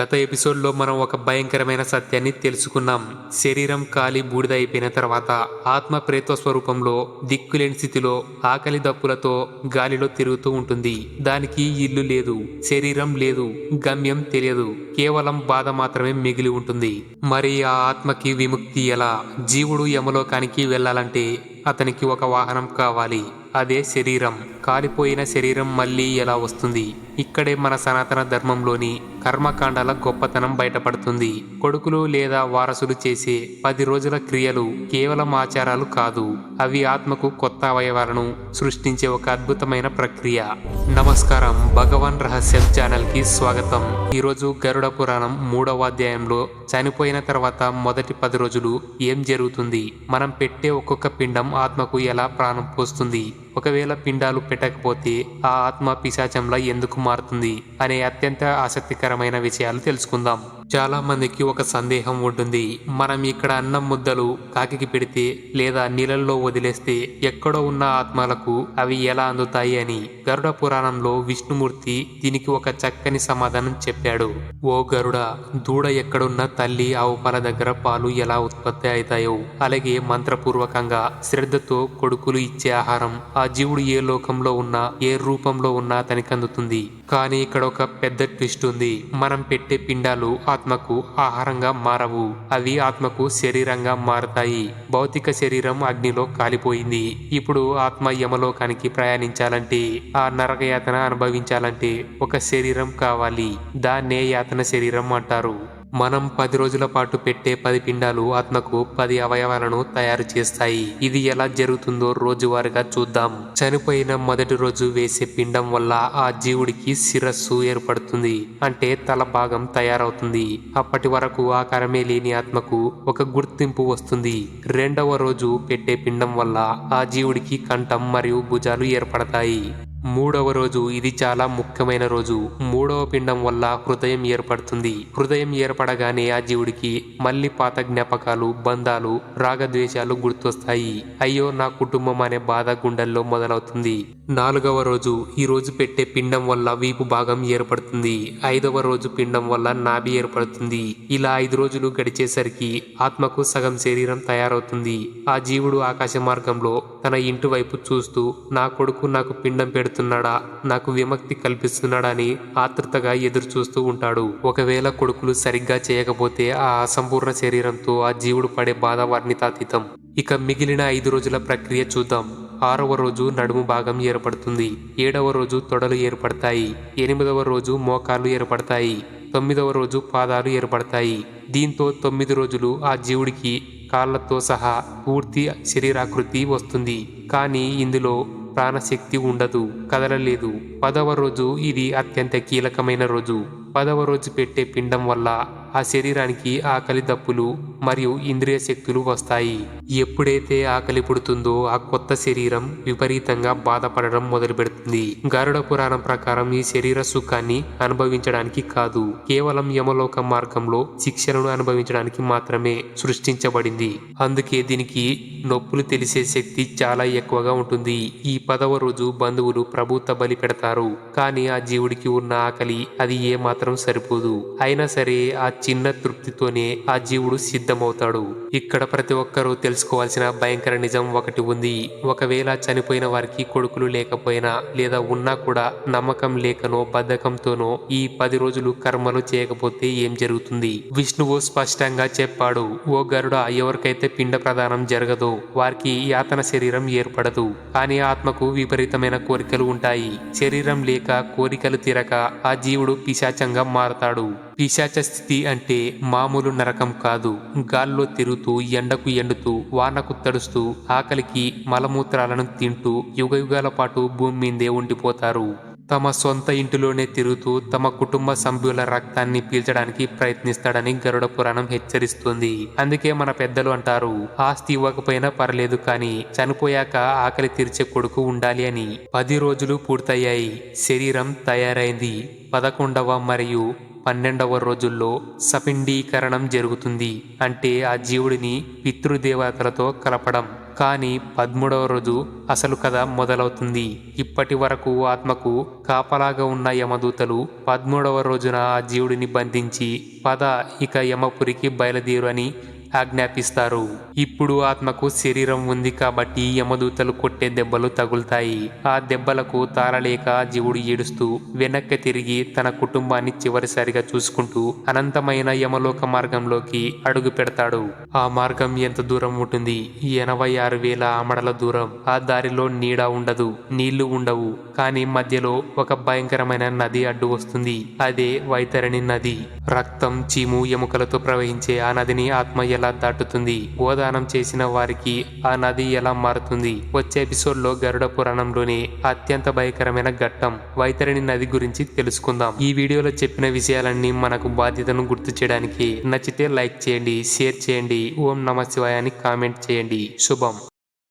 గత ఎపిసోడ్లో మనం ఒక భయంకరమైన సత్యాన్ని తెలుసుకున్నాం. శరీరం కాలి బూడిద అయిపోయిన తర్వాత ఆత్మ ప్రేత స్వరూపంలో దిక్కులేని స్థితిలో ఆకలి దప్పులతో గాలిలో తిరుగుతూ ఉంటుంది. దానికి ఇల్లు లేదు శరీరం లేదు గమ్యం తెలియదు. కేవలం బాధ మాత్రమే మిగిలి ఉంటుంది. మరి ఆ ఆత్మకి విముక్తి ఎలా? జీవుడు యమలోకానికి వెళ్ళాలంటే అతనికి ఒక వాహనం కావాలి. అదే శరీరం. కాలిపోయిన శరీరం మళ్ళీ ఎలా వస్తుంది? ఇక్కడే మన సనాతన ధర్మంలోని కర్మకాండాల గొప్పతనం బయటపడుతుంది. కొడుకులు లేదా వారసులు చేసే పది రోజుల క్రియలు కేవలం ఆచారాలు కాదు. అవి ఆత్మకు కొత్త అవయవాలను సృష్టించే ఒక అద్భుతమైన ప్రక్రియ. నమస్కారం. భగవాన్ రహస్యం ఛానల్కి స్వాగతం. ఈరోజు గరుడ పురాణం మూడవ అధ్యాయంలో చనిపోయిన తర్వాత మొదటి పది రోజులు ఏం జరుగుతుంది? మనం పెట్టే ఒక్కొక్క పిండం ఆత్మకు ఎలా ప్రాణం పోస్తుంది? ఒకవేళ పిండాలు పెట్టకపోతే ఆ ఆత్మ పిశాచంలా ఎందుకు మారుతుంది అనే అత్యంత ఆసక్తికరమైన విషయాలు తెలుసుకుందాం. చాలా మందికి ఒక సందేహం ఉంటుంది. మనం ఇక్కడ అన్నం ముద్దలు కాకికి పెడితే లేదా నీళ్ళల్లో వదిలేస్తే ఎక్కడో ఉన్న ఆత్మలకు అవి ఎలా అందుతాయి అని గరుడ పురాణంలో విష్ణుమూర్తి దీనికి ఒక చక్కని సమాధానం చెప్పాడు. ఓ గరుడ దూడ ఎక్కడున్న తల్లి ఆవు పాల దగ్గర పాలు ఎలా ఉత్పత్తి అవుతాయో అలాగే మంత్రపూర్వకంగా శ్రద్ధతో కొడుకులు ఇచ్చే ఆహారం ఆ జీవుడు ఏ లోకంలో ఉన్నా ఏ రూపంలో ఉన్నా అతనికి అందుతుంది కానీ ఇక్కడ ఒక పెద్ద ట్విస్ట్ ఉంది. మనం పెట్టే పిండాలు ఆత్మకు ఆహారంగా మారవు. అవి ఆత్మకు శరీరంగా మారతాయి. భౌతిక శరీరం అగ్నిలో కాలిపోయింది. ఇప్పుడు ఆత్మ యమలోకానికి ప్రయాణించాలంటే ఆ నరకయాతన అనుభవించాలంటే ఒక శరీరం కావాలి. దాన్నే యాతన శరీరం అంటారు. మనం పది రోజుల పాటు పెట్టే పది పిండాలు ఆత్మకు పది అవయవాలను తయారు చేస్తాయి. ఇది ఎలా జరుగుతుందో రోజువారీగా చూద్దాం. చనిపోయిన మొదటి రోజు వేసే పిండం వల్ల ఆ జీవుడికి శిరస్సు ఏర్పడుతుంది. అంటే తల భాగం తయారవుతుంది. అప్పటి వరకు ఆకారమే లేని ఆత్మకు ఒక గుర్తింపు వస్తుంది. రెండవ రోజు పెట్టే పిండం వల్ల ఆ జీవుడికి కంఠం మరియు భుజాలు ఏర్పడతాయి. మూడవ రోజు. ఇది చాలా ముఖ్యమైన రోజు. మూడవ పిండం వల్ల హృదయం ఏర్పడుతుంది. హృదయం ఏర్పడగానే ఆ జీవుడికి మళ్ళీ పాత జ్ఞాపకాలు బంధాలు రాగద్వేషాలు గుర్తొస్తాయి. అయ్యో నా కుటుంబం అనే బాధ గుండెల్లో మొదలవుతుంది. నాలుగవ రోజు. ఈ రోజు పెట్టే పిండం వల్ల వీపు భాగం ఏర్పడుతుంది. ఐదవ రోజు పిండం వల్ల నాభి ఏర్పడుతుంది. ఇలా ఐదు రోజులు గడిచేసరికి ఆత్మకు సగం శరీరం తయారవుతుంది. ఆ జీవుడు ఆకాశ మార్గంలో తన ఇంటి వైపు చూస్తూ నా కొడుకు నాకు పిండం పెడుతుంది చేస్తున్నాడా? నాకు విముక్తి కల్పిస్తున్నాడా అని ఆతృతగా ఎదురు చూస్తూ ఉంటాడు. ఒకవేళ కొడుకులు సరిగ్గా చేయకపోతే ఆ అసంపూర్ణ శరీరంతో ఆ జీవుడు పడే బాధ వర్ణితాతీతం. ఇక మిగిలిన ఐదు రోజుల ప్రక్రియ చూద్దాం. ఆరవ రోజు నడుము భాగం ఏర్పడుతుంది. ఏడవ రోజు తొడలు ఏర్పడతాయి. ఎనిమిదవ రోజు మోకాలు ఏర్పడతాయి. తొమ్మిదవ రోజు పాదాలు ఏర్పడతాయి. దీంతో తొమ్మిది రోజులు ఆ జీవుడికి కాళ్ళతో సహా పూర్తి శరీరాకృతి వస్తుంది. కానీ ఇందులో ప్రాణశక్తి ఉండదు కదలలేదు. పదవ రోజు ఇది అత్యంత కీలకమైన రోజు. పదవ రోజు పెట్టే పిండం వల్ల ఆ శరీరానికి ఆకలి దప్పులు మరియు ఇంద్రియ శక్తులు వస్తాయి. ఎప్పుడైతే ఆకలి పుడుతుందో ఆ కొత్త శరీరం విపరీతంగా బాధపడడం మొదలు పెడుతుంది గరుడ పురాణం ప్రకారం ఈ శరీర సుఖాన్ని అనుభవించడానికి కాదు కేవలం యమలోక మార్గంలో శిక్షలను అనుభవించడానికి మాత్రమే సృష్టించబడింది. అందుకే దీనికి నొప్పులు తెలిసే శక్తి చాలా ఎక్కువగా ఉంటుంది. ఈ పదవ రోజు బంధువులు ప్రభుత్వ బలి పెడతారు. కానీ ఆ జీవుడికి ఉన్న ఆకలి అది ఏ మాత్రం సరిపోదు. అయినా సరే ఆ చిన్న తృప్తితోనే ఆ జీవుడు సిద్ధమవుతాడు. ఇక్కడ ప్రతి ఒక్కరూ తెలుసుకోవాల్సిన భయంకర నిజం ఒకటి ఉంది. ఒకవేళ చనిపోయిన వారికి కొడుకులు లేకపోయినా లేదా ఉన్నా కూడా నమ్మకం లేకనో బద్ధకంతోనో ఈ పది రోజులు కర్మలు చేయకపోతే ఏం జరుగుతుంది? విష్ణువు స్పష్టంగా చెప్పాడు ఓ గరుడ ఎవరికైతే పిండ ప్రదానం జరగదో వారికి యాతన శరీరం ఏర్పడదు. కానీ ఆత్మకు విపరీతమైన కోరికలు ఉంటాయి. శరీరం లేక కోరికలు తీరక ఆ జీవుడు పిశాచంగా మారతాడు. పిశాచ స్థితి అంటే మామూలు నరకం కాదు. గాల్లో తిరుగుతూ ఎండకు ఎండుతూ వానకు తడుస్తూ ఆకలికి మలమూత్రాలను తింటూ యుగయుగాల పాటు భూమి మీదే ఉండిపోతారు. తమ సొంత ఇంటిలోనే తిరుగుతూ తమ కుటుంబ సభ్యుల రక్తాన్ని పీల్చడానికి ప్రయత్నిస్తాడని గరుడ పురాణం హెచ్చరిస్తుంది. అందుకే మన పెద్దలు అంటారు ఆస్తి ఇవ్వకపోయినా పర్లేదు కానీ చనిపోయాక ఆకలి తీర్చే కొడుకు ఉండాలి అని. పది రోజులు పూర్తయ్యాయి. శరీరం తయారైంది. పదకొండవ మరియు పన్నెండవ రోజుల్లో సపిండీకరణం జరుగుతుంది. అంటే ఆ జీవుడిని పితృదేవతలతో కలపడం. కానీ పదమూడవ రోజు అసలు కథ మొదలవుతుంది. ఇప్పటి వరకు ఆత్మకు కాపలాగా ఉన్న యమదూతలు పదమూడవ రోజున ఆ జీవుడిని బంధించి పద ఇక యమపురికి బయలుదేరు అని ఆజ్ఞాపిస్తారు. ఇప్పుడు ఆత్మకు శరీరం ఉంది కాబట్టి యమదూతలు కొట్టే దెబ్బలు తగులుతాయి. ఆ దెబ్బలకు తారలేక జీవుడు ఏడుస్తూ వెనక్కి తిరిగి తన కుటుంబాన్ని చివరిసారిగా చూసుకుంటూ అనంతమైన యమలోక మార్గంలోకి అడుగు పెడతాడు. ఆ మార్గం ఎంత దూరం ఉంటుంది? ఎనభై ఆరు వేల ఆమడల దూరం. ఆ దారిలో నీడ ఉండదు నీళ్ళు ఉండవు. కానీ మధ్యలో ఒక భయంకరమైన నది అడ్డు వస్తుంది. అదే వైతరణి నది. రక్తం చీము ఎముకలతో ప్రవహించే ఆ నదిని ఆత్మ ఎలా దాటుతుంది. గోదానం చేసిన వారికి ఆ నది ఎలా మారుతుంది? వచ్చే ఎపిసోడ్లో గరుడ పురాణంలోని అత్యంత భయంకరమైన ఘట్టం వైతరిణి నది గురించి తెలుసుకుందాం. ఈ వీడియోలో చెప్పిన విషయాలన్నీ మనకు బాధ్యతను గుర్తు చేయడానికి నచ్చితే లైక్ చేయండి షేర్ చేయండి. ఓం నమ శివాయ అని కామెంట్ చేయండి. శుభం.